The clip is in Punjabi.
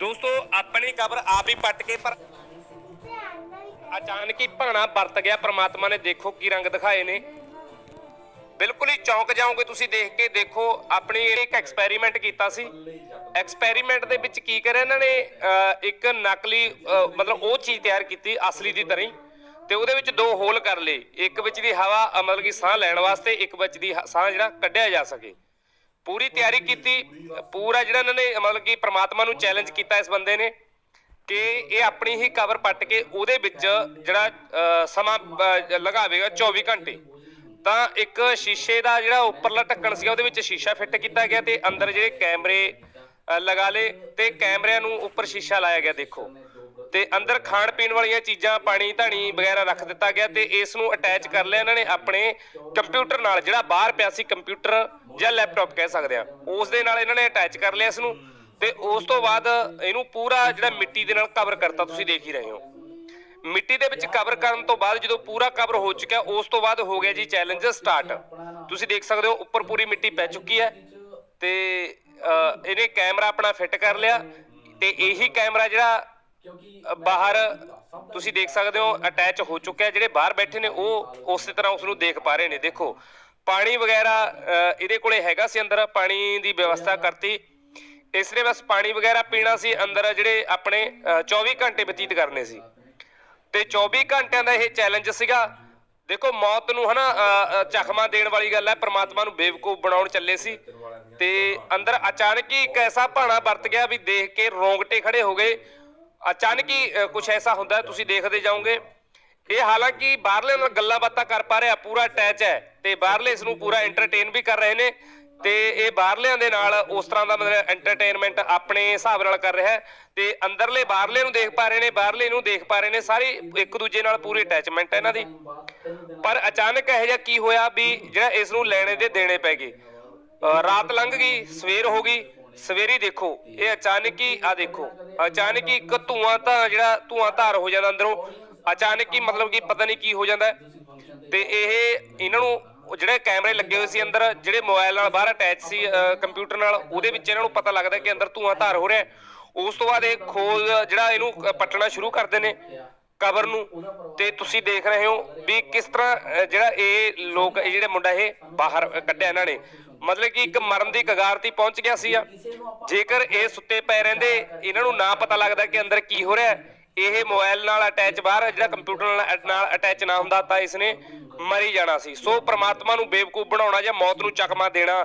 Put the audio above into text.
ਦੋਸਤੋ, ਆਪਣੀ ਕਬਰ ਆਪ ਹੀ ਪੱਟ ਕੇ, ਪਰ ਅਚਾਨਕ ਹੀ ਭਾਣਾ ਵਰਤ ਗਿਆ। ਪ੍ਰਮਾਤਮਾ ਨੇ ਦੇਖੋ ਕੀ ਰੰਗ ਦਿਖਾਏ ਨੇ। ਬਿਲਕੁਲ ਹੀ ਚੌਂਕ ਜਾਓਗੇ ਤੁਸੀਂ ਦੇਖ ਕੇ, ਦੇਖੋ ਆਪਣੀ ਇੱਕ ਐਕਸਪੈਰੀਮੈਂਟ ਕੀਤਾ ਸੀ। ਐਕਸਪੈਰੀਮੈਂਟ ਦੇ ਵਿੱਚ ਕੀ ਕਰਿਆ, ਇਹਨਾਂ ਨੇ ਇੱਕ ਨਕਲੀ ਮਤਲਬ ਉਹ ਚੀਜ਼ ਤਿਆਰ ਕੀਤੀ, ਅਸਲੀ ਦੀ ਤਰ੍ਹਾਂ ਤੇ ਉਹਦੇ ਵਿੱਚ ਦੋ ਹੋਲ ਕਰ ਲਏ। ਇੱਕ ਵਿੱਚ ਦੀ ਹਵਾ ਮਤਲਬ ਕਿ ਸਾਹ ਲੈਣ ਵਾਸਤੇ, ਇੱਕ ਵਿੱਚ ਦੀ ਸਾਹ ਜਿਹੜਾ ਕੱਢਿਆ ਜਾ ਸਕੇ। ਪੂਰੀ ਤਿਆਰੀ ਕੀਤੀ, ਪੂਰਾ ਜਿਹੜਾ ਇਹਨਾਂ ਨੇ ਮਤਲਬ ਕਿ ਪ੍ਰਮਾਤਮਾ ਨੂੰ ਚੈਲੰਜ ਕੀਤਾ ਇਸ ਬੰਦੇ ਨੇ ਕਿ ਇਹ ਆਪਣੀ ਹੀ ਕਬਰ ਪੱਟ ਕੇ ਉਹਦੇ ਵਿੱਚ ਜਿਹੜਾ ਸਮਾਂ ਲਗਾਵੇਗਾ 24 ਘੰਟੇ। ਤਾਂ ਇੱਕ ਸ਼ੀਸ਼ੇ ਦਾ ਜਿਹੜਾ ਉੱਪਰਲਾ ਢੱਕਣ ਸੀਗਾ, ਉਹਦੇ ਵਿੱਚ ਸ਼ੀਸ਼ਾ ਫਿੱਟ ਕੀਤਾ ਗਿਆ ਤੇ ਅੰਦਰ ਜਿਹੜੇ ਕੈਮਰੇ ਲਗਾ ਲਏ ਤੇ ਕੈਮਰਿਆਂ ਨੂੰ ਉੱਪਰ ਸ਼ੀਸ਼ਾ ਲਾਇਆ ਗਿਆ, ਦੇਖੋ। ਤੇ ਅੰਦਰ ਖਾਣ ਪੀਣ ਵਾਲੀਆਂ ਚੀਜ਼ਾਂ, ਪਾਣੀ, ਧਾਣੀ ਵਗੈਰਾ ਰੱਖ ਦਿੱਤਾ ਗਿਆ ਤੇ ਇਸ ਨੂੰ ਅਟੈਚ ਕਰ ਲਿਆ ਇਹਨਾਂ ਨੇ ਆਪਣੇ ਕੰਪਿਊਟਰ ਨਾਲ, ਜਿਹੜਾ ਬਾਹਰ ਪਿਆ ਸੀ ਕੰਪਿਊਟਰ ਜਾਂ ਲੈਪਟਾਪ ਕਹਿ ਸਕਦੇ ਆ ਉਸ ਦੇ ਨਾਲ ਇਹਨਾਂ ਨੇ ਅਟੈਚ ਕਰ ਲਿਆ ਇਸ ਨੂੰ ਤੇ ਉਸ ਤੋਂ ਬਾਅਦ ਇਹਨੂੰ ਪੂਰਾ ਜਿਹੜਾ ਮਿੱਟੀ ਦੇ ਨਾਲ ਕਵਰ ਕਰਤਾ, ਤੁਸੀਂ ਦੇਖ ਹੀ ਰਹੇ ਹੋ। ਮਿੱਟੀ ਦੇ ਵਿੱਚ ਕਵਰ ਕਰਨ ਤੋਂ ਬਾਅਦ ਜਦੋਂ ਪੂਰਾ ਕਵਰ ਹੋ ਚੁੱਕਿਆ, ਉਸ ਤੋਂ ਬਾਅਦ ਹੋ ਗਿਆ ਜੀ ਚੈਲੰਜ ਸਟਾਰਟ ਤੁਸੀਂ ਦੇਖ ਸਕਦੇ ਹੋ, ਉੱਪਰ ਪੂਰੀ ਮਿੱਟੀ ਪੈ ਚੁੱਕੀ ਹੈ ਤੇ ਇਹਨੇ ਕੈਮਰਾ ਆਪਣਾ ਫਿੱਟ ਕਰ ਲਿਆ ਤੇ ਇਹੀ ਕੈਮਰਾ ਜਿਹੜਾ ਬਾਹਰ ਤੁਸੀਂ ਦੇਖ ਸਕਦੇ ਹੋ ਅਟੈਚ ਹੋ ਚੁੱਕਿਆ ਜਿਹੜੇ ਬਾਹਰ ਬੈਠੇ ਨੇ ਉਹ ਉਸੇ ਤਰ੍ਹਾਂ ਉਸ ਨੂੰ ਦੇਖ ਪਾ ਰਹੇ ਨੇ। ਦੇਖੋ ਪਾਣੀ ਵਗੈਰਾ ਇਹਦੇ ਕੋਲੇ ਹੈਗਾ ਸੀ ਅੰਦਰ ਪਾਣੀ ਦੀ ਵਿਵਸਥਾ ਕਰਤੀ। ਇਸ ਨੇ ਬਸ ਪਾਣੀ ਵਗੈਰਾ ਪੀਣਾ ਸੀ ਅੰਦਰ ਜਿਹੜੇ ਆਪਣੇ ਅ, 24 ਘੰਟੇ ਬਤੀਤ ਕਰਨੇ ਸੀ। ਤੇ 24 ਘੰਟਿਆਂ ਦਾ ਇਹ ਚੈਲੰਜ ਸੀਗਾ। ਦੇਖੋ ਮੌਤ ਨੂੰ ਹਨਾ ਚਖਮਾ ਦੇਣ ਵਾਲੀ ਗੱਲ ਹੈ ਪ੍ਰਮਾਤਮਾ ਨੂੰ ਬੇਵਕੂਫ ਬਣਾਉਣ ਚੱਲੇ ਸੀ। ਤੇ ਅੰਦਰ ਅਚਾਨਕ ਹੀ ਇੱਕ ਐਸਾ ਭਾਣਾ ਵਰਤ ਗਿਆ ਵੀ ਦੇਖ ਕੇ ਰੋਂਗਟੇ ਖੜੇ ਹੋ ਗਏ। ਅਚਾਨਕ ਹੀ ਕੁਝ ਐਸਾ ਹੁੰਦਾ ਤੁਸੀਂ ਦੇਖਦੇ ਜਾਓਗੇ। ਇਹ ਹਾਲਾਂਕਿ ਬਾਹਰਲੇ ਨਾਲ ਗੱਲਾਂ ਬਾਤਾਂ ਕਰ ਪਾ ਰਿਹਾ, ਪੂਰਾ ਅਟੈਚ ਹੈ ਤੇ ਬਾਹਰਲੇ ਇਸ ਨੂੰ ਪੂਰਾ ਐਂਟਰਟੇਨ ਵੀ ਕਰ ਰਹੇ ਨੇ ਤੇ ਇਹ ਬਾਹਰਲਿਆਂ ਦੇ ਨਾਲ ਉਸ ਤਰ੍ਹਾਂ ਦਾ ਮਤਲਬ ਐਂਟਰਟੇਨਮੈਂਟ ਆਪਣੇ ਹਿਸਾਬ ਨਾਲ ਕਰ ਰਿਹਾ ਹੈ ਤੇ ਅੰਦਰਲੇ ਬਾਹਰਲੇ ਨੂੰ ਦੇਖ ਪਾ ਰਹੇ ਨੇ, ਬਾਹਰਲੇ ਨੂੰ ਦੇਖ ਪਾ ਰਹੇ ਨੇ, ਸਾਰੇ ਇੱਕ ਦੂਜੇ ਨਾਲ ਪੂਰੀ ਅਟੈਚਮੈਂਟ ਹੈ ਇਹਨਾਂ ਦੀ। ਪਰ ਅਚਾਨਕ ਇਹ ਜਿਹਾ ਕੀ ਹੋਇਆ ਵੀ ਜਿਹੜਾ ਇਸ ਨੂੰ ਲੈਣੇ ਦੇ ਦੇਣੇ ਪੈ ਗਏ। ਰਾਤ ਲੰਘ ਗਈ, ਸਵੇਰ ਹੋ ਗਈ ਸਵੇਰੀ ਦੇਖੋ, ਇਹ ਅਚਾਨਕ ਹੀ ਆ ਦੇਖੋ, ਅਚਾਨਕ ਹੀ ਇੱਕ ਧੂਆਂ ਤਾਂ ਜਿਹੜਾ ਧੂਆਂ ਧਾਰ ਹੋ ਜਾਂਦਾ ਅੰਦਰੋਂ, ਅਚਾਨਕ ਹੀ ਮਤਲਬ ਕਿ ਪਤਾ ਨਹੀਂ ਕੀ ਹੋ ਜਾਂਦਾ। ਤੇ ਇਹ ਇਹਨਾਂ ਨੂੰ ਜਿਹੜੇ ਕੈਮਰੇ ਲੱਗੇ ਹੋਏ ਸੀ ਅੰਦਰ, ਜਿਹੜੇ ਮੋਬਾਈਲ ਨਾਲ ਬਾਹਰ ਅਟੈਚ ਸੀ ਕੰਪਿਊਟਰ ਨਾਲ, ਉਹਦੇ ਵਿੱਚ ਇਹਨਾਂ ਨੂੰ ਪਤਾ ਲੱਗਦਾ ਕਿ ਅੰਦਰ ਧੂਆਂ ਧਾਰ ਹੋ ਰਿਹਾ ਉਸ ਤੋਂ ਬਾਅਦ ਇਹ ਖੋਲ ਜਿਹੜਾ ਇਹਨੂੰ ਕ- ਪੱਟਣਾ ਸ਼ੁਰੂ ਕਰਦੇ ਨੇ। ਕਬਰ ਨੂੰ ਤੇ ਤੁਸੀਂ ਦੇਖ ਰਹੇ ਹੋ ਵੀ ਕਿਸ ਤਰ੍ਹਾਂ ਜਿਹੜਾ ਇਹ ਲੋਕ ਜਿਹੜੇ ਮੁੰਡਾ ਇਹ ਬਾਹਰ ਕੱਢਿਆ ਇਹਨਾਂ ਨੇ। ਮਤਲਬ ਕਿ ਇੱਕ ਮਰਨ ਦੀ ਕਗਾਰ ਤੇ ਪਹੁੰਚ ਗਿਆ ਸੀ ਆ। ਜੇਕਰ ਇਹ ਸੁੱਤੇ ਪਏ ਰਹਿੰਦੇ, ਇਹਨਾਂ ਨੂੰ ਨਾ ਪਤਾ ਲੱਗਦਾ ਕਿ ਅੰਦਰ ਕੀ ਹੋ ਰਿਹਾ ਇਹ ਮੋਬਾਈਲ ਨਾਲ ਅਟੈਚ ਬਾਹਰ, ਜਿਹੜਾ ਕੰਪਿਊਟਰ ਨਾਲ ਅਟੈਚ ਨਾ ਹੁੰਦਾ ਤਾਂ ਇਸਨੇ ਮਰੀ ਜਾਣਾ ਸੀ। ਸੋ ਪ੍ਰਮਾਤਮਾ ਨੂੰ ਬੇਵਕੂਫ ਬਣਾਉਣਾ ਜਾਂ ਮੌਤ ਨੂੰ ਚਕਮਾ ਦੇਣਾ